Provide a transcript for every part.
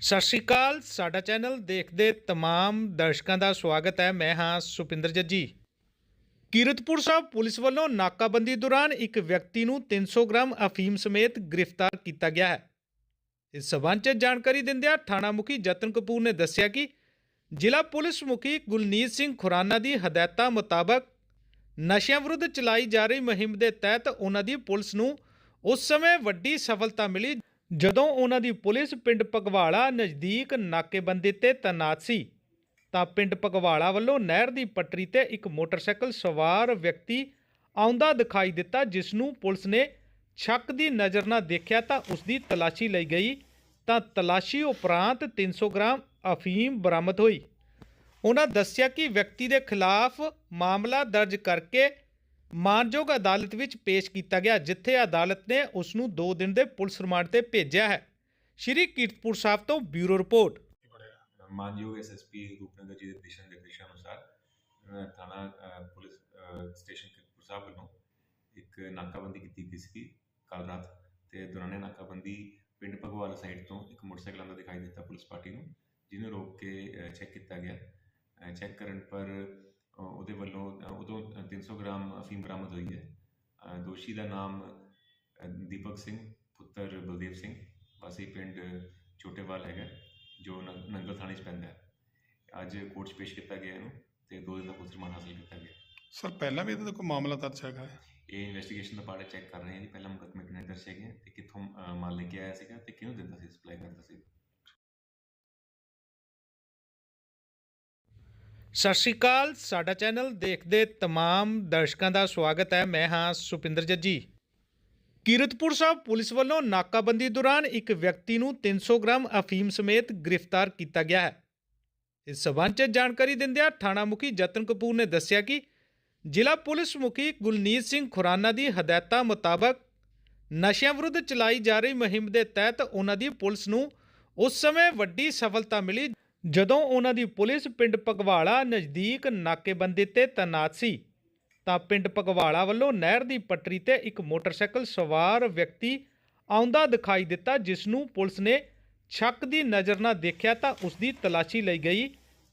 ਸਤਿ ਸ਼੍ਰੀ ਅਕਾਲ, ਸਾਡਾ ਚੈਨਲ ਦੇਖਦੇ ਤਮਾਮ ਦਰਸ਼ਕਾਂ ਦਾ ਸਵਾਗਤ ਹੈ। ਮੈਂ ਹਾਂ ਸੁਪਿੰਦਰ ਜੱਜੀ। ਕੀਰਤਪੁਰ ਸਾਹਿਬ ਪੁਲਿਸ ਵੱਲੋਂ ਨਾਕਾਬੰਦੀ ਦੌਰਾਨ ਇੱਕ ਵਿਅਕਤੀ ਨੂੰ 300 ਗ੍ਰਾਮ ਅਫੀਮ ਸਮੇਤ ਗ੍ਰਿਫਤਾਰ ਕੀਤਾ ਗਿਆ ਹੈ। ਇਸ ਸਬੰਧ 'ਚ ਜਾਣਕਾਰੀ ਦਿੰਦਿਆਂ ਥਾਣਾ ਮੁਖੀ ਜਤਨ ਕਪੂਰ ਨੇ ਦੱਸਿਆ ਕਿ ਜ਼ਿਲ੍ਹਾ ਪੁਲਿਸ ਮੁਖੀ ਗੁਲਨੀਤ ਸਿੰਘ ਖੁਰਾਨਾ ਦੀ ਹਦਾਇਤਾਂ ਮੁਤਾਬਕ ਨਸ਼ਿਆਂ ਵਿਰੁੱਧ ਚਲਾਈ ਜਾ ਰਹੀ ਮੁਹਿੰਮ ਦੇ ਤਹਿਤ ਉਹਨਾਂ ਦੀ ਪੁਲਿਸ ਨੂੰ ਉਸ ਸਮੇਂ ਵੱਡੀ ਸਫਲਤਾ ਮਿਲੀ ਜਦੋਂ ਉਹਨਾਂ ਦੀ ਪੁਲਿਸ ਪਿੰਡ ਪਗਵਾਲਾ ਨਜ਼ਦੀਕ ਨਾਕੇਬੰਦੀ ਤੇ ਤੈਨਾਤ ਸੀ, ਤਾਂ ਪਿੰਡ ਪਗਵਾਲਾ ਵੱਲੋਂ ਨਹਿਰ ਦੀ ਪਟੜੀ ਤੇ ਇੱਕ ਮੋਟਰਸਾਈਕਲ ਸਵਾਰ ਵਿਅਕਤੀ ਆਉਂਦਾ ਦਿਖਾਈ ਦਿੱਤਾ ਜਿਸ ਨੂੰ ਪੁਲਿਸ ਨੇ ਸ਼ੱਕ ਦੀ ਨਜ਼ਰ ਨਾਲ ਦੇਖਿਆ ਤਾਂ ਉਸ ਦੀ ਤਲਾਸ਼ੀ ਲਈ ਗਈ। ਤਾਂ ਤਲਾਸ਼ੀ ਉਪਰੰਤ 300 ਗ੍ਰਾਮ ਅਫੀਮ ਬਰਾਮਦ ਹੋਈ। ਉਹਨਾਂ ਦੱਸਿਆ ਕਿ ਵਿਅਕਤੀ ਦੇ ਖਿਲਾਫ ਮਾਮਲਾ ਦਰਜ ਕਰਕੇ ਮਾਨਯੋਗ ਅਦਾਲਤ ਵਿੱਚ ਪੇਸ਼ ਕੀਤਾ ਗਿਆ, ਜਿੱਥੇ ਅਦਾਲਤ ਨੇ ਉਸ ਨੂੰ 2 ਦਿਨ ਦੇ ਪੁਲਿਸ ਰਿਮਾਂਡ ਤੇ ਭੇਜਿਆ ਹੈ। ਸ਼੍ਰੀ ਕੀਰਤਪੁਰ ਸਾਹਿਬ ਤੋਂ ਬਿਊਰੋ ਰਿਪੋਰਟ। ਮਾਨਯੋਗ ਐਸਐਸਪੀ ਰੂਪਨਗਰ ਜੀ ਦੇ ਦਿਸ਼ਾ ਨਿਰਦੇਸ਼ਾਂ ਅਨੁਸਾਰ ਥਾਣਾ ਪੁਲਿਸ ਸਟੇਸ਼ਨ ਕੀਰਤਪੁਰ ਸਾਹਿਬ ਵੱਲੋਂ ਇੱਕ ਨਾਕਾਬੰਦੀ ਕੀਤੀ ਗਈ ਸੀ ਕੱਲ ਰਾਤ ਤੇ ਦੌਰਾਨੇ ਨਾਕਾਬੰਦੀ ਪਿੰਡ ਭਗਵਾਲ ਸਾਈਡ ਤੋਂ ਇੱਕ ਮੋਟਰਸਾਈਕਲ ਆਉਂਦਾ ਦਿਖਾਈ ਦਿੱਤਾ ਪੁਲਿਸ ਪਾਰਟੀ ਨੂੰ, ਜਿਹਨੂੰ ਰੋਕ ਕੇ ਚੈੱਕ ਕੀਤਾ ਗਿਆ। ਚੈੱਕ ਕਰਨ ਪਰ ਉਹਦੇ ਵੱਲੋਂ ਉਦੋਂ 300 ਗ੍ਰਾਮ ਅਫੀਮ ਬਰਾਮਦ ਹੋਈ ਹੈ। ਦੋਸ਼ੀ ਦਾ ਨਾਮ ਦੀਪਕ ਸਿੰਘ ਪੁੱਤਰ ਬਲਦੇਵ ਸਿੰਘ ਵਾਸੀ ਪਿੰਡ ਛੋਟੇਵਾਲ ਹੈਗਾ ਜੋ ਨੰਗਲ ਥਾਣੇ 'ਚ ਪੈਂਦਾ ਹੈ। ਅੱਜ ਕੋਰਟ 'ਚ ਪੇਸ਼ ਕੀਤਾ ਗਿਆ ਇਹਨੂੰ ਤੇ ਦੋ ਦਿਨ ਦਾ ਪੁਲਿਸ ਰਿਮਾਂਡ ਹਾਸਲ ਕੀਤਾ ਗਿਆ। ਸਰ ਪਹਿਲਾਂ ਵੀ ਇਹਦਾ ਕੋਈ ਮਾਮਲਾ ਦਰਜ ਹੈਗਾ ਇਹ ਇਨਵੈਸਟੀਗੇਸ਼ਨ ਦਾ ਪਾਰਟ ਚੈੱਕ ਕਰ ਰਹੇ ਹਾਂ ਜੀ। ਪਹਿਲਾਂ ਮੁਕੱਦਮੇ ਕਿੰਨੇ ਦਰਜ ਹੈਗੇ ਤੇ ਕਿੱਥੋਂ ਮਾਲ ਲੈ ਕੇ ਆਇਆ ਸੀਗਾ ਤੇ ਕਿਹਨੂੰ ਦਿੰਦਾ ਸੀ ਸਪਲਾਈ ਕਰਦਾ ਸੀ? ਸਤਿ ਸ਼੍ਰੀ ਅਕਾਲ, ਸਾਡਾ ਚੈਨਲ ਦੇਖਦੇ ਤਮਾਮ ਦਰਸ਼ਕਾਂ ਦਾ ਸਵਾਗਤ ਹੈ। ਮੈਂ ਹਾਂ ਸੁਪਿੰਦਰ ਜੱਜੀ। ਕੀਰਤਪੁਰ ਸਾਹਿਬ ਪੁਲਿਸ ਵੱਲੋਂ ਨਾਕਾਬੰਦੀ ਦੌਰਾਨ ਇੱਕ ਵਿਅਕਤੀ ਨੂੰ 300 ਗ੍ਰਾਮ ਅਫੀਮ ਸਮੇਤ ਗ੍ਰਿਫਤਾਰ ਕੀਤਾ ਗਿਆ ਹੈ। ਇਸ ਸਬੰਧ 'ਚ ਜਾਣਕਾਰੀ ਦਿੰਦਿਆਂ ਥਾਣਾ ਮੁਖੀ ਜਤਨ ਕਪੂਰ ਨੇ ਦੱਸਿਆ ਕਿ ਜ਼ਿਲ੍ਹਾ ਪੁਲਿਸ ਮੁਖੀ ਗੁਲਨੀਤ ਸਿੰਘ ਖੁਰਾਨਾ ਦੀ ਹਦਾਇਤਾਂ ਮੁਤਾਬਕ ਨਸ਼ਿਆਂ ਵਿਰੁੱਧ ਚਲਾਈ ਜਾ ਰਹੀ ਮੁਹਿੰਮ ਦੇ ਤਹਿਤ ਉਹਨਾਂ ਦੀ ਪੁਲਿਸ ਨੂੰ ਉਸ ਸਮੇਂ ਵੱਡੀ ਸਫਲਤਾ ਮਿਲੀ ਜਦੋਂ ਉਹਨਾਂ ਦੀ ਪੁਲਿਸ ਪਿੰਡ ਪਗਵਾਲਾ ਨਜ਼ਦੀਕ ਨਾਕੇਬੰਦੀ ਤੇ ਤੈਨਾਤ ਸੀ, ਤਾਂ ਪਿੰਡ ਪਗਵਾਲਾ ਵੱਲੋਂ ਨਹਿਰ ਦੀ ਪਟੜੀ ਤੇ ਇੱਕ ਮੋਟਰਸਾਈਕਲ ਸਵਾਰ ਵਿਅਕਤੀ ਆਉਂਦਾ ਦਿਖਾਈ ਦਿੱਤਾ, ਜਿਸ ਨੂੰ ਪੁਲਿਸ ਨੇ ਛੱਕ ਦੀ ਨਜ਼ਰ ਨਾਲ ਦੇਖਿਆ ਤਾਂ ਉਸ ਦੀ ਤਲਾਸ਼ੀ ਲਈ ਗਈ।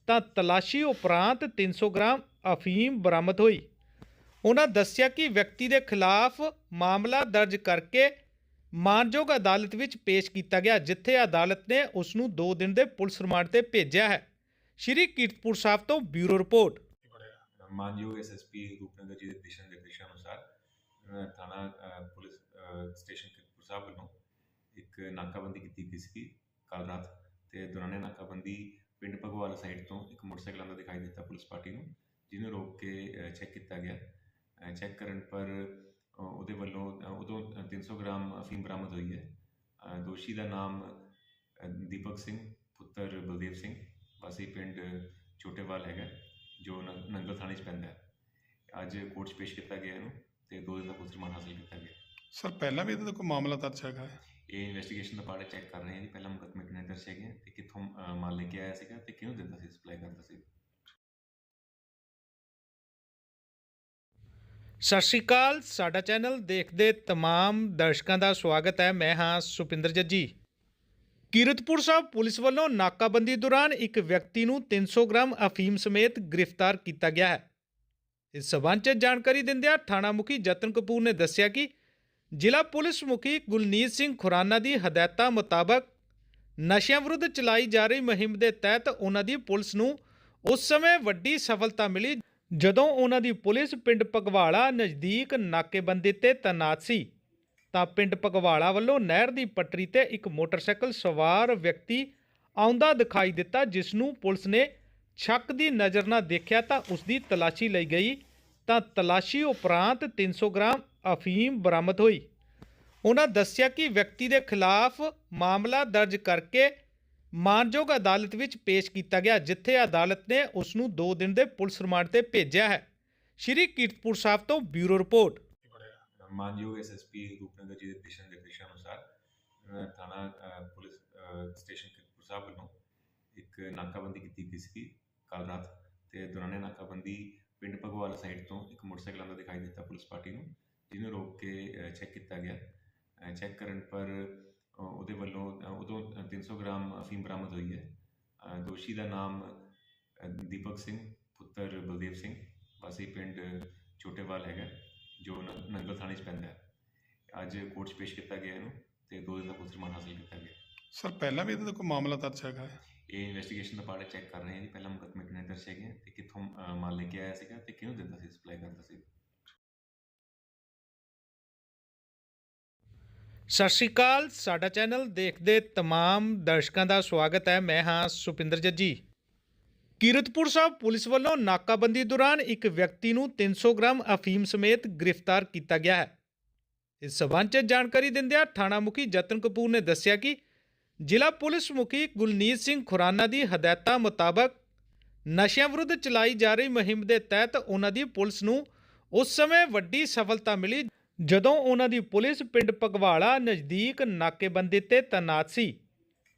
ਤਾਂ ਤਲਾਸ਼ੀ ਉਪਰੰਤ 300 ਗ੍ਰਾਮ ਅਫੀਮ ਬਰਾਮਦ ਹੋਈ। ਉਹਨਾਂ ਦੱਸਿਆ ਕਿ ਵਿਅਕਤੀ ਦੇ ਖਿਲਾਫ ਮਾਮਲਾ ਦਰਜ ਕਰਕੇ ਮਾਨਯੋਗ ਅਦਾਲਤ ਵਿੱਚ ਪੇਸ਼ ਕੀਤਾ ਗਿਆ, ਜਿੱਥੇ ਅਦਾਲਤ ਨੇ ਉਸ ਨੂੰ 2 ਦਿਨ ਦੇ ਪੁਲਿਸ ਰਿਮਾਂਡ ਤੇ ਭੇਜਿਆ ਹੈ। ਸ਼੍ਰੀ ਕੀਰਤਪੁਰ ਸਾਹਿਬ ਤੋਂ ਬਿਊਰੋ ਰਿਪੋਰਟ। ਮਾਨਯੋਗ ਐਸਐਸਪੀ ਰੂਪਨਗਰ ਜੀ ਦੇ ਦਿਸ਼ਾ ਨਿਰਦੇਸ਼ਾਂ ਅਨੁਸਾਰ ਥਾਣਾ ਪੁਲਿਸ ਸਟੇਸ਼ਨ ਕੀਰਤਪੁਰ ਸਾਹਿਬ ਵੱਲੋਂ ਇੱਕ ਨਾਕਾਬੰਦੀ ਕੀਤੀ ਗਈ ਸੀ ਕੱਲ ਰਾਤ ਤੇ ਦੌਰਾਨੇ ਨਾਕਾਬੰਦੀ ਪਿੰਡ ਭਗਵਾਲ ਸਾਈਡ ਤੋਂ ਇੱਕ ਮੋਟਰਸਾਈਕਲ ਆਉਂਦਾ ਦਿਖਾਈ ਦਿੱਤਾ ਪੁਲਿਸ ਪਾਰਟੀ ਨੂੰ, ਜਿਹਨੂੰ ਰੋਕ ਕੇ ਚੈੱਕ ਕੀਤਾ ਗਿਆ। ਚੈੱਕ ਕਰਨ ਪਰ ਉਹਦੇ ਵੱਲੋਂ ਉਦੋਂ 300 ਗ੍ਰਾਮ ਅਫੀਮ ਬਰਾਮਦ ਹੋਈ ਹੈ। ਦੋਸ਼ੀ ਦਾ ਨਾਮ ਦੀਪਕ ਸਿੰਘ ਪੁੱਤਰ ਬਲਦੇਵ ਸਿੰਘ ਵਾਸੀ ਪਿੰਡ ਛੋਟੇਵਾਲ ਹੈਗਾ ਜੋ ਨੰਗਲ ਥਾਣੇ 'ਚ ਪੈਂਦਾ ਹੈ। ਅੱਜ ਕੋਰਟ 'ਚ ਪੇਸ਼ ਕੀਤਾ ਗਿਆ ਇਹਨੂੰ ਤੇ ਦੋ ਦਿਨ ਦਾ ਪੁਲਿਸ ਰਿਮਾਂਡ ਹਾਸਲ ਕੀਤਾ ਗਿਆ। ਸਰ ਪਹਿਲਾਂ ਵੀ ਇਹਦਾ ਕੋਈ ਮਾਮਲਾ ਦਰਜ ਹੈਗਾ ਇਹ ਇਨਵੈਸਟੀਗੇਸ਼ਨ ਦਾ ਪਾਰਟ ਚੈੱਕ ਕਰ ਰਹੇ ਹਾਂ ਜੀ। ਪਹਿਲਾਂ ਮੁਕੱਦਮੇ ਕਿੰਨੇ ਦਰਜ ਹੈਗੇ ਤੇ ਕਿੱਥੋਂ ਮਾਲ ਲੈ ਕੇ ਆਇਆ ਸੀਗਾ ਤੇ ਕਿਹਨੂੰ ਦਿੰਦਾ ਸੀ ਸਪਲਾਈ ਕਰਦਾ ਸੀ? ਸਤਿ ਸ਼੍ਰੀ ਅਕਾਲ, ਸਾਡਾ ਚੈਨਲ ਦੇਖਦੇ ਤਮਾਮ ਦਰਸ਼ਕਾਂ ਦਾ ਸਵਾਗਤ ਹੈ। ਮੈਂ ਹਾਂ ਸੁਪਿੰਦਰ ਜੱਜੀ। ਕੀਰਤਪੁਰ ਸਾਹਿਬ ਪੁਲਿਸ ਵੱਲੋਂ ਨਾਕਾਬੰਦੀ ਦੌਰਾਨ ਇੱਕ ਵਿਅਕਤੀ ਨੂੰ 300 ਗ੍ਰਾਮ ਅਫੀਮ ਸਮੇਤ ਗ੍ਰਿਫਤਾਰ ਕੀਤਾ ਗਿਆ ਹੈ। ਇਸ ਸਬੰਧ 'ਚ ਜਾਣਕਾਰੀ ਦਿੰਦਿਆਂ ਥਾਣਾ ਮੁਖੀ ਜਤਨ ਕਪੂਰ ਨੇ ਦੱਸਿਆ ਕਿ ਜ਼ਿਲ੍ਹਾ ਪੁਲਿਸ ਮੁਖੀ ਗੁਲਨੀਤ ਸਿੰਘ ਖੁਰਾਨਾ ਦੀ ਹਦਾਇਤਾਂ ਮੁਤਾਬਕ ਨਸ਼ਿਆਂ ਵਿਰੁੱਧ ਚਲਾਈ ਜਾ ਰਹੀ ਮੁਹਿੰਮ ਦੇ ਤਹਿਤ ਉਹਨਾਂ ਦੀ ਪੁਲਿਸ ਨੂੰ ਉਸ ਸਮੇਂ ਵੱਡੀ ਸਫਲਤਾ ਮਿਲੀ ਜਦੋਂ ਉਹਨਾਂ ਦੀ ਪੁਲਿਸ ਪਿੰਡ ਪਗਵਾਲਾ ਨਜ਼ਦੀਕ ਨਾਕੇਬੰਦੀ ਤੇ ਤੈਨਾਤ ਸੀ, ਤਾਂ ਪਿੰਡ ਪਗਵਾਲਾ ਵੱਲੋਂ ਨਹਿਰ ਦੀ ਪਟੜੀ ਤੇ ਇੱਕ ਮੋਟਰਸਾਈਕਲ ਸਵਾਰ ਵਿਅਕਤੀ ਆਉਂਦਾ ਦਿਖਾਈ ਦਿੱਤਾ, ਜਿਸ ਨੂੰ ਪੁਲਿਸ ਨੇ ਛੱਕ ਦੀ ਨਜ਼ਰ ਨਾਲ ਦੇਖਿਆ ਤਾਂ ਉਸ ਦੀ ਤਲਾਸ਼ੀ ਲਈ ਗਈ। ਤਾਂ ਤਲਾਸ਼ੀ ਉਪਰੰਤ 300 ਗ੍ਰਾਮ ਅਫੀਮ ਬਰਾਮਦ ਹੋਈ। ਉਹਨਾਂ ਦੱਸਿਆ ਕਿ ਵਿਅਕਤੀ ਦੇ ਖਿਲਾਫ ਮਾਮਲਾ ਦਰਜ ਕਰਕੇ ਮਾਨਯੋਗ ਅਦਾਲਤ ਵਿੱਚ ਪੇਸ਼ ਕੀਤਾ ਗਿਆ, ਜਿੱਥੇ ਅਦਾਲਤ ਨੇ ਉਸ ਨੂੰ 2 ਦਿਨ ਦੇ ਪੁਲਿਸ ਰਿਮਾਂਡ ਤੇ ਭੇਜਿਆ ਹੈ। ਸ਼੍ਰੀ ਕੀਰਤਪੁਰ ਸਾਹਿਬ ਤੋਂ ਬਿਊਰੋ ਰਿਪੋਰਟ। ਮਾਨਯੋਗ ਐਸਐਸਪੀ ਰੂਪਨਗਰ ਜੀ ਦੇ ਦਿਸ਼ਾ ਨਿਰਦੇਸ਼ਾਂ ਅਨੁਸਾਰ ਥਾਣਾ ਪੁਲਿਸ ਸਟੇਸ਼ਨ ਕੀਰਤਪੁਰ ਸਾਹਿਬ ਵੱਲੋਂ ਇੱਕ ਨਾਕਾਬੰਦੀ ਕੀਤੀ ਗਈ ਸੀ ਕੱਲ ਰਾਤ ਤੇ ਦੌਰਾਨੇ ਨਾਕਾਬੰਦੀ ਪਿੰਡ ਭਗਵਾਲ ਸਾਈਡ ਤੋਂ ਇੱਕ ਮੋਟਰਸਾਈਕਲ ਆਉਂਦਾ ਦਿਖਾਈ ਦਿੱਤਾ ਪੁਲਿਸ ਪਾਰਟੀ ਨੂੰ, ਜਿਹਨੂੰ ਰੋਕ ਕੇ ਚੈੱਕ ਕੀਤਾ ਗਿਆ। ਚੈੱਕ ਕਰਨ ਪਰ ਉਹਦੇ ਵੱਲੋਂ ਉਦੋਂ 300 ਗ੍ਰਾਮ ਅਫੀਮ ਬਰਾਮਦ ਹੋਈ ਹੈ। ਦੋਸ਼ੀ ਦਾ ਨਾਮ ਦੀਪਕ ਸਿੰਘ ਪੁੱਤਰ ਬਲਦੇਵ ਸਿੰਘ ਵਾਸੀ ਪਿੰਡ ਛੋਟੇਵਾਲ ਹੈਗਾ ਜੋ ਨੰਗਲ ਥਾਣੇ 'ਚ ਪੈਂਦਾ ਹੈ। ਅੱਜ ਕੋਰਟ 'ਚ ਪੇਸ਼ ਕੀਤਾ ਗਿਆ ਇਹਨੂੰ ਤੇ ਦੋ ਦਿਨ ਦਾ ਪੁਲਿਸ ਰਿਮਾਂਡ ਹਾਸਲ ਕੀਤਾ ਗਿਆ। ਸਰ ਪਹਿਲਾਂ ਵੀ ਇਹਦੇ ਕੋਈ ਮਾਮਲਾ ਦਰਜ ਹੈਗਾ? ਇਹ ਇਨਵੈਸਟੀਗੇਸ਼ਨ ਦਾ ਪਾਰਟ ਚੈੱਕ ਕਰ ਰਹੇ ਹਾਂ ਜੀ। ਪਹਿਲਾਂ ਮੁਕੱਦਮੇ ਕਿੰਨੇ ਦਰਜ ਹੈਗੇ ਤੇ ਕਿੱਥੋਂ ਮਾਲ ਲੈ ਕੇ ਆਇਆ ਸੀਗਾ ਤੇ ਕਿਹਨੂੰ ਦਿੰਦਾ ਸੀ ਸਪਲਾਈ ਕਰਦਾ ਸੀ? ਸਤਿ ਸ਼੍ਰੀ ਅਕਾਲ, ਸਾਡਾ ਚੈਨਲ ਦੇਖਦੇ ਤਮਾਮ ਦਰਸ਼ਕਾਂ ਦਾ ਸਵਾਗਤ ਹੈ। ਮੈਂ ਹਾਂ ਸੁਪਿੰਦਰ ਜੱਜੀ। ਕੀਰਤਪੁਰ ਸਾਹਿਬ ਪੁਲਿਸ ਵੱਲੋਂ ਨਾਕਾਬੰਦੀ ਦੌਰਾਨ ਇੱਕ ਵਿਅਕਤੀ ਨੂੰ 300 ਗ੍ਰਾਮ ਅਫੀਮ ਸਮੇਤ ਗ੍ਰਿਫਤਾਰ ਕੀਤਾ ਗਿਆ ਹੈ। ਇਸ ਸਬੰਧ 'ਚ ਜਾਣਕਾਰੀ ਦਿੰਦਿਆਂ ਥਾਣਾ ਮੁਖੀ ਜਤਨ ਕਪੂਰ ਨੇ ਦੱਸਿਆ ਕਿ ਜ਼ਿਲ੍ਹਾ ਪੁਲਿਸ ਮੁਖੀ ਗੁਲਨੀਤ ਸਿੰਘ ਖੁਰਾਨਾ ਦੀ ਹਦਾਇਤਾਂ ਮੁਤਾਬਕ ਨਸ਼ਿਆਂ ਵਿਰੁੱਧ ਚਲਾਈ ਜਾ ਰਹੀ ਮੁਹਿੰਮ ਦੇ ਤਹਿਤ ਉਹਨਾਂ ਦੀ ਪੁਲਿਸ ਨੂੰ ਉਸ ਸਮੇਂ ਵੱਡੀ ਸਫਲਤਾ ਮਿਲੀ ਜਦੋਂ ਉਹਨਾਂ ਦੀ ਪੁਲਿਸ ਪਿੰਡ ਪਗਵਾਲਾ ਨਜ਼ਦੀਕ ਨਾਕੇਬੰਦੀ ਤੇ ਤੈਨਾਤ ਸੀ,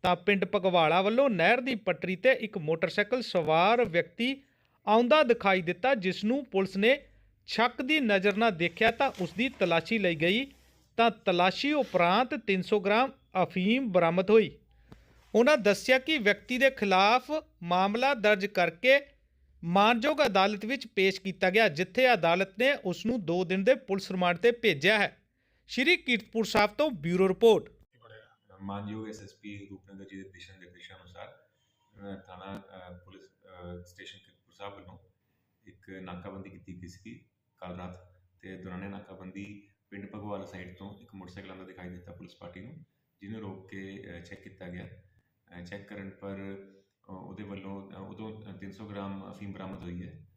ਤਾਂ ਪਿੰਡ ਪਗਵਾਲਾ ਵੱਲੋਂ ਨਹਿਰ ਦੀ ਪਟੜੀ ਤੇ ਇੱਕ ਮੋਟਰਸਾਈਕਲ ਸਵਾਰ ਵਿਅਕਤੀ ਆਉਂਦਾ ਦਿਖਾਈ ਦਿੱਤਾ ਜਿਸ ਨੂੰ ਪੁਲਿਸ ਨੇ ਸ਼ੱਕ ਦੀ ਨਜ਼ਰ ਨਾਲ ਦੇਖਿਆ ਤਾਂ ਉਸ ਦੀ ਤਲਾਸ਼ੀ ਲਈ ਗਈ, ਤਾਂ ਤਲਾਸ਼ੀ ਉਪਰੰਤ 300 ਗ੍ਰਾਮ ਅਫੀਮ ਬਰਾਮਦ ਹੋਈ। ਉਹਨਾਂ ਦੱਸਿਆ ਕਿ ਵਿਅਕਤੀ ਦੇ ਖਿਲਾਫ ਮਾਮਲਾ ਦਰਜ ਕਰਕੇ ਮਾਨਯੋਗ ਅਦਾਲਤ ਵਿੱਚ ਪੇਸ਼ ਕੀਤਾ ਗਿਆ, ਜਿੱਥੇ ਅਦਾਲਤ ਨੇ ਉਸ ਨੂੰ 2 ਦਿਨ ਦੇ ਪੁਲਿਸ ਰਿਮਾਂਡ ਤੇ ਭੇਜਿਆ ਹੈ। ਸ਼੍ਰੀ ਕੀਰਤਪੁਰ ਸਾਹਿਬ ਤੋਂ ਬਿਊਰੋ ਰਿਪੋਰਟ। ਮਾਨਯੋਗ ਐਸਐਸਪੀ ਰੂਪਨਗਰ ਜੀ ਦੇ ਦਿਸ਼ਾ ਨਿਰਦੇਸ਼ਾਂ ਅਨੁਸਾਰ ਥਾਣਾ ਪੁਲਿਸ ਸਟੇਸ਼ਨ ਕੀਰਤਪੁਰ ਸਾਹਿਬ ਵੱਲੋਂ ਇੱਕ ਨਾਕਾਬੰਦੀ ਕੀਤੀ ਗਈ ਸੀ ਕੱਲ ਰਾਤ ਤੇ ਦੌਰਾਨੇ ਨਾਕਾਬੰਦੀ ਪਿੰਡ ਭਗਵਾਲ ਸਾਈਡ ਤੋਂ ਇੱਕ ਮੋਟਰਸਾਈਕਲ ਆਉਂਦਾ ਦਿਖਾਈ ਦਿੱਤਾ ਪੁਲਿਸ ਪਾਰਟੀ ਨੂੰ, ਜਿਹਨੂੰ ਰੋਕ ਕੇ ਚੈੱਕ ਕੀਤਾ ਗਿਆ। ਚੈੱਕ ਕਰਨ ਪਰ ਉਹਦੇ ਵੱਲੋਂ ਉਦੋਂ 300 ਗ੍ਰਾਮ ਅਫੀਮ ਬਰਾਮਦ ਹੋਈ ਹੈ।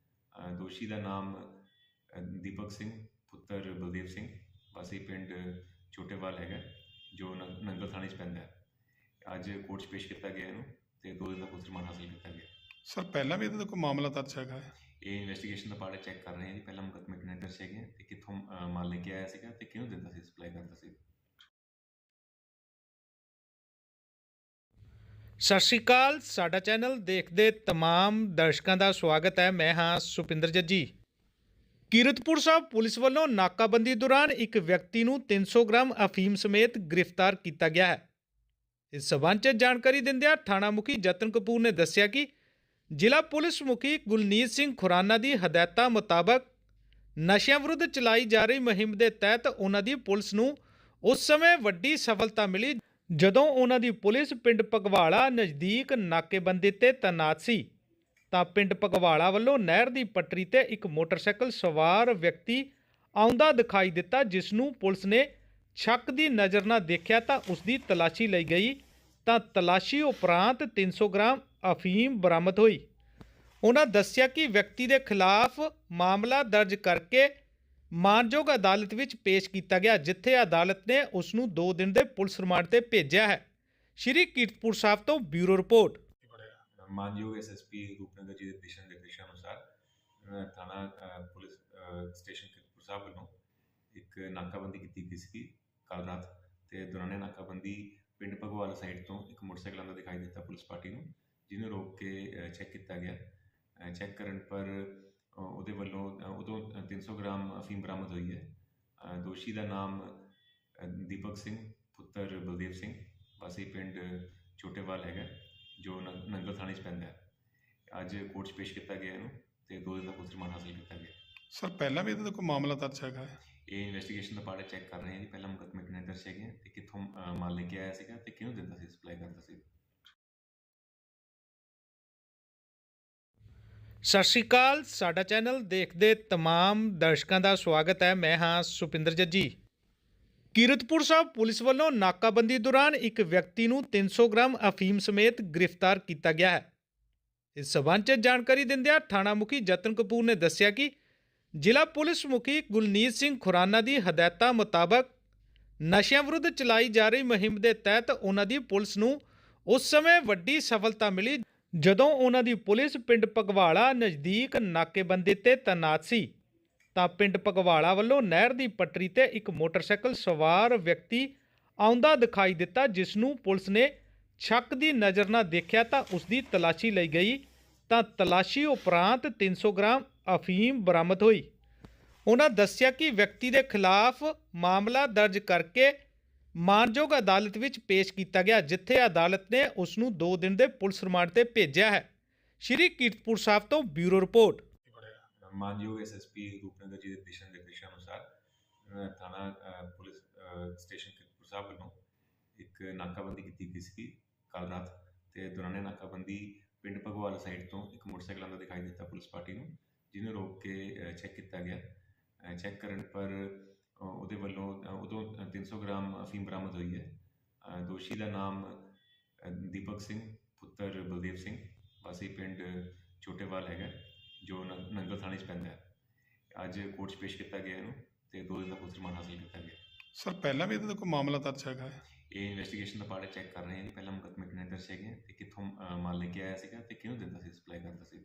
ਦੋਸ਼ੀ ਦਾ ਨਾਮ ਦੀਪਕ ਸਿੰਘ ਪੁੱਤਰ ਬਲਦੇਵ ਸਿੰਘ ਵਾਸੀ ਪਿੰਡ ਛੋਟੇਵਾਲ ਹੈਗਾ ਜੋ ਨ- ਨੰਗਲ ਥਾਣੇ 'ਚ ਪੈਂਦਾ ਹੈ। ਅੱਜ ਕੋਰਟ 'ਚ ਪੇਸ਼ ਕੀਤਾ ਗਿਆ ਇਹਨੂੰ ਤੇ ਦੋ ਦਿਨ ਦਾ ਪੁਲਿਸ ਰਿਮਾਂਡ ਹਾਸਲ ਕੀਤਾ ਗਿਆ। ਸਰ ਪਹਿਲਾਂ ਵੀ ਇਹਦੇ ਕੋਈ ਮਾਮਲਾ ਦਰਜ ਹੈਗਾ? ਇਹ ਇਨਵੈਸਟੀਗੇਸ਼ਨ ਦਾ ਪਾਰਟ ਚੈੱਕ ਕਰ ਰਹੇ ਹਾਂ ਜੀ। ਪਹਿਲਾਂ ਮੁਕੱਦਮੇ ਕਿੰਨੇ ਦਰਜ ਹੈਗੇ ਆ ਤੇ ਕਿੱਥੋਂ ਮਾਲ ਲੈ ਕੇ ਆਇਆ ਸੀਗਾ ਤੇ ਕਿਹਨੂੰ ਦਿੰਦਾ ਸੀ ਸਪਲਾਈ ਕਰਦਾ ਸੀ? ਸਤਿ ਸ਼੍ਰੀ ਅਕਾਲ, ਸਾਡਾ ਚੈਨਲ ਦੇਖਦੇ ਤਮਾਮ ਦਰਸ਼ਕਾਂ ਦਾ ਸਵਾਗਤ ਹੈ। ਮੈਂ ਹਾਂ ਸੁਪਿੰਦਰ ਜੱਜੀ। ਕੀਰਤਪੁਰ ਸਾਹਿਬ ਪੁਲਿਸ ਵੱਲੋਂ ਨਾਕਾਬੰਦੀ ਦੌਰਾਨ ਇੱਕ ਵਿਅਕਤੀ ਨੂੰ 300 ਗ੍ਰਾਮ ਅਫੀਮ ਸਮੇਤ ਗ੍ਰਿਫਤਾਰ ਕੀਤਾ ਗਿਆ ਹੈ। ਇਸ ਸਬੰਧ 'ਚ ਜਾਣਕਾਰੀ ਦਿੰਦਿਆਂ ਥਾਣਾ ਮੁਖੀ ਜਤਨ ਕਪੂਰ ਨੇ ਦੱਸਿਆ ਕਿ ਜ਼ਿਲ੍ਹਾ ਪੁਲਿਸ ਮੁਖੀ ਗੁਲਨੀਤ ਸਿੰਘ ਖੁਰਾਨਾ ਦੀ ਹਦਾਇਤਾਂ ਮੁਤਾਬਕ ਨਸ਼ਿਆਂ ਵਿਰੁੱਧ ਚਲਾਈ ਜਾ ਰਹੀ ਮੁਹਿੰਮ ਦੇ ਤਹਿਤ ਉਹਨਾਂ ਦੀ ਪੁਲਿਸ ਨੂੰ ਉਸ ਸਮੇਂ ਵੱਡੀ ਸਫਲਤਾ ਮਿਲੀ ਜਦੋਂ ਉਹਨਾਂ ਦੀ ਪੁਲਿਸ ਪਿੰਡ ਪਗਵਾਲਾ ਨਜ਼ਦੀਕ ਨਾਕੇਬੰਦੀ ਤੇ ਤੈਨਾਤ ਸੀ, ਤਾਂ ਪਿੰਡ ਪਗਵਾਲਾ ਵੱਲੋਂ ਨਹਿਰ ਦੀ ਪਟੜੀ ਤੇ ਇੱਕ ਮੋਟਰਸਾਈਕਲ ਸਵਾਰ ਵਿਅਕਤੀ ਆਉਂਦਾ ਦਿਖਾਈ ਦਿੱਤਾ ਜਿਸ ਨੂੰ ਪੁਲਿਸ ਨੇ ਛੱਕ ਦੀ ਨਜ਼ਰ ਨਾਲ ਦੇਖਿਆ ਤਾਂ ਉਸ ਦੀ ਤਲਾਸ਼ੀ ਲਈ ਗਈ। ਤਾਂ ਤਲਾਸ਼ੀ ਉਪਰੰਤ 300 ਗ੍ਰਾਮ ਅਫੀਮ ਬਰਾਮਦ ਹੋਈ। ਉਹਨਾਂ ਦੱਸਿਆ ਕਿ ਵਿਅਕਤੀ ਦੇ ਖਿਲਾਫ ਮਾਮਲਾ ਦਰਜ ਕਰਕੇ ਮਾਨਯੋਗ ਅਦਾਲਤ ਵਿੱਚ ਪੇਸ਼ ਕੀਤਾ ਗਿਆ, ਜਿੱਥੇ ਅਦਾਲਤ ਨੇ ਉਸ ਨੂੰ 2 ਦਿਨ ਦੇ ਪੁਲਿਸ ਰਿਮਾਂਡ ਤੇ ਭੇਜਿਆ ਹੈ। ਸ਼੍ਰੀ ਕੀਰਤਪੁਰ ਸਾਹਿਬ ਤੋਂ ਬਿਊਰੋ ਰਿਪੋਰਟ। ਮਾਨਯੋਗ ਐਸਐਸਪੀ ਰੂਪਨਗਰ ਜੀ ਦੇ ਦਿਸ਼ਾ ਨਿਰਦੇਸ਼ਾਂ ਅਨੁਸਾਰ ਥਾਣਾ ਪੁਲਿਸ ਸਟੇਸ਼ਨ ਕੀਰਤਪੁਰ ਸਾਹਿਬ ਵੱਲੋਂ ਇੱਕ ਨਾਕਾਬੰਦੀ ਕੀਤੀ ਗਈ ਸੀ ਕੱਲ ਰਾਤ ਤੇ ਦੌਰਾਨੇ ਨਾਕਾਬੰਦੀ ਪਿੰਡ ਭਗਵਾਲ ਸਾਈਡ ਤੋਂ ਇੱਕ ਮੋਟਰਸਾਈਕਲ ਆਉਂਦਾ ਦਿਖਾਈ ਦਿੱਤਾ ਪੁਲਿਸ ਪਾਰਟੀ ਨੂੰ, ਜਿਹਨੂੰ ਰੋਕ ਕੇ ਚੈੱਕ ਕੀਤਾ ਗਿਆ। ਚੈੱਕ ਕਰਨ ਪਰ ਉਹਦੇ ਵੱਲੋਂ ਉਦੋਂ 300 ਗ੍ਰਾਮ ਅਫੀਮ ਬਰਾਮਦ ਹੋਈ ਹੈ। ਦੋਸ਼ੀ ਦਾ ਨਾਮ ਦੀਪਕ ਸਿੰਘ ਪੁੱਤਰ ਬਲਦੇਵ ਸਿੰਘ ਵਾਸੀ ਪਿੰਡ ਛੋਟੇਵਾਲ ਹੈਗਾ ਜੋ ਨੰਗਲ ਥਾਣੇ 'ਚ ਪੈਂਦਾ ਹੈ। ਅੱਜ ਕੋਰਟ 'ਚ ਪੇਸ਼ ਕੀਤਾ ਗਿਆ ਇਹਨੂੰ ਤੇ ਦੋ ਦਿਨ ਦਾ ਪੁਲਿਸ ਰਿਮਾਂਡ ਹਾਸਲ ਕੀਤਾ ਗਿਆ। ਸਰ ਪਹਿਲਾਂ ਵੀ ਇਹਦੇ ਕੋਈ ਮਾਮਲਾ ਦਰਜ ਹੈਗਾ? ਇਹ ਇਨਵੈਸਟੀਗੇਸ਼ਨ ਦਾ ਪਾਰਟ ਚੈੱਕ ਕਰ ਰਹੇ ਹਾਂ ਜੀ। ਪਹਿਲਾਂ ਮੁਕੱਦਮੇ ਕਿੰਨੇ ਦਰਜ ਹੈਗੇ ਤੇ ਕਿੱਥੋਂ ਮਾਲ ਲੈ ਕੇ ਆਇਆ ਸੀਗਾ ਤੇ ਕਿਹਨੂੰ ਦਿੰਦਾ ਸੀ ਸਪਲਾਈ ਕਰਦਾ ਸੀ? ਸਤਿ ਸ਼੍ਰੀ ਅਕਾਲ, ਸਾਡਾ ਚੈਨਲ ਦੇਖਦੇ ਤਮਾਮ ਦਰਸ਼ਕਾਂ ਦਾ ਸਵਾਗਤ ਹੈ। ਮੈਂ ਹਾਂ ਸੁਪਿੰਦਰ ਜੱਜੀ। ਕੀਰਤਪੁਰ ਸਾਹਿਬ ਪੁਲਿਸ ਵੱਲੋਂ ਨਾਕਾਬੰਦੀ ਦੌਰਾਨ ਇੱਕ ਵਿਅਕਤੀ ਨੂੰ 300 ਗ੍ਰਾਮ ਅਫੀਮ ਸਮੇਤ ਗ੍ਰਿਫਤਾਰ ਕੀਤਾ ਗਿਆ ਹੈ। ਇਸ ਸਬੰਧ 'ਚ ਜਾਣਕਾਰੀ ਦਿੰਦਿਆਂ ਥਾਣਾ ਮੁਖੀ ਜਤਨ ਕਪੂਰ ਨੇ ਦੱਸਿਆ ਕਿ ਜ਼ਿਲ੍ਹਾ ਪੁਲਿਸ ਮੁਖੀ ਗੁਲਨੀਤ ਸਿੰਘ ਖੁਰਾਨਾ ਦੀ ਹਦਾਇਤਾਂ ਮੁਤਾਬਕ ਨਸ਼ਿਆਂ ਵਿਰੁੱਧ ਚਲਾਈ ਜਾ ਰਹੀ ਮੁਹਿੰਮ ਦੇ ਤਹਿਤ ਉਹਨਾਂ ਦੀ ਪੁਲਿਸ ਨੂੰ ਉਸ ਸਮੇਂ ਵੱਡੀ ਸਫਲਤਾ ਮਿਲੀ ਜਦੋਂ ਉਹਨਾਂ ਦੀ ਪੁਲਿਸ ਪਿੰਡ ਪਗਵਾਲਾ ਨਜ਼ਦੀਕ ਨਾਕੇਬੰਦੀ ਤੇ ਤੈਨਾਤ ਸੀ, ਤਾਂ ਪਿੰਡ ਪਗਵਾਲਾ ਵੱਲੋਂ ਨਹਿਰ ਦੀ ਪਟੜੀ ਤੇ ਇੱਕ ਮੋਟਰਸਾਈਕਲ ਸਵਾਰ ਵਿਅਕਤੀ ਆਉਂਦਾ ਦਿਖਾਈ ਦਿੱਤਾ ਜਿਸ ਨੂੰ ਪੁਲਿਸ ਨੇ ਸ਼ੱਕ ਦੀ ਨਜ਼ਰ ਨਾਲ ਦੇਖਿਆ ਤਾਂ ਉਸ ਦੀ ਤਲਾਸ਼ੀ ਲਈ ਗਈ। ਤਾਂ ਤਲਾਸ਼ੀ ਉਪਰੰਤ 300 ਗ੍ਰਾਮ ਅਫੀਮ ਬਰਾਮਦ ਹੋਈ। ਉਹਨਾਂ ਦੱਸਿਆ ਕਿ ਵਿਅਕਤੀ ਦੇ ਖਿਲਾਫ ਮਾਮਲਾ ਦਰਜ ਕਰਕੇ ਮਾਨਯੋਗ ਅਦਾਲਤ ਵਿੱਚ ਪੇਸ਼ ਕੀਤਾ ਗਿਆ, ਜਿੱਥੇ ਅਦਾਲਤ ਨੇ ਉਸ ਨੂੰ 2 ਦਿਨ ਦੇ ਪੁਲਿਸ ਰਿਮਾਂਡ ਤੇ ਭੇਜਿਆ ਹੈ। ਸ਼੍ਰੀ ਕੀਰਤਪੁਰ ਸਾਹਿਬ ਤੋਂ ਬਿਊਰੋ ਰਿਪੋਰਟ। ਮਾਨਯੋਗ ਐਸਐਸਪੀ ਰੂਪਨਗਰ ਜੀ ਦੇ ਦਿਸ਼ਾ ਨਿਰਦੇਸ਼ਾਂ ਅਨੁਸਾਰ ਥਾਣਾ ਪੁਲਿਸ ਸਟੇਸ਼ਨ ਕੀਰਤਪੁਰ ਸਾਹਿਬ ਵੱਲੋਂ ਇੱਕ ਨਾਕਾਬੰਦੀ ਕੀਤੀ ਗਈ ਸੀ ਕੱਲ ਰਾਤ ਤੇ ਦੌਰਾਨੇ ਨਾਕਾਬੰਦੀ ਪਿੰਡ ਭਗਵਾਲ ਸਾਈਡ ਤੋਂ ਇੱਕ ਮੋਟਰਸਾਈਕਲ ਆਉਂਦਾ ਦਿਖਾਈ ਦਿੱਤਾ ਪੁਲਿਸ ਪਾਰਟੀ ਨੂੰ, ਜਿਹਨੂੰ ਰੋਕ ਕੇ ਚੈੱਕ ਕੀਤਾ ਗਿਆ। ਚੈੱਕ ਕਰਨ ਪਰ ਉਹਦੇ ਵੱਲੋਂ ਉਦੋਂ 300 ਗ੍ਰਾਮ ਅਫੀਮ ਬਰਾਮਦ ਹੋਈ ਹੈ। ਦੋਸ਼ੀ ਦਾ ਨਾਮ ਦੀਪਕ ਸਿੰਘ ਪੁੱਤਰ ਬਲਦੇਵ ਸਿੰਘ ਵਾਸੀ ਪਿੰਡ ਛੋਟੇਵਾਲ ਹੈਗਾ ਜੋ ਨ- ਨੰਗਲ ਥਾਣੇ 'ਚ ਪੈਂਦਾ ਹੈ। ਅੱਜ ਕੋਰਟ 'ਚ ਪੇਸ਼ ਕੀਤਾ ਗਿਆ ਇਹਨੂੰ ਤੇ ਦੋ ਦਿਨ ਦਾ ਪੁਲਿਸ ਰਿਮਾਂਡ ਹਾਸਲ ਕੀਤਾ ਗਿਆ। ਸਰ ਪਹਿਲਾਂ ਵੀ ਇਹਦੇ ਕੋਈ ਮਾਮਲਾ ਦਰਜ ਹੈਗਾ ਹੈ? ਇਹ ਇਨਵੈਸਟੀਗੇਸ਼ਨ ਦਾ ਪਾਰਟ ਚੈੱਕ ਕਰ ਰਹੇ ਹਾਂ ਜੀ ਪਹਿਲਾਂ ਮੁਕੱਦਮੇ ਕਿੰਨੇ ਦਰਜ ਹੈਗੇ ਆ ਤੇ ਕਿੱਥੋਂ ਮਾਲ ਲੈ ਕੇ ਆਇਆ ਸੀਗਾ ਤੇ ਕਿਹਨੂੰ ਦਿੰਦਾ ਸੀ ਸਪਲਾਈ ਕਰਦਾ ਸੀ?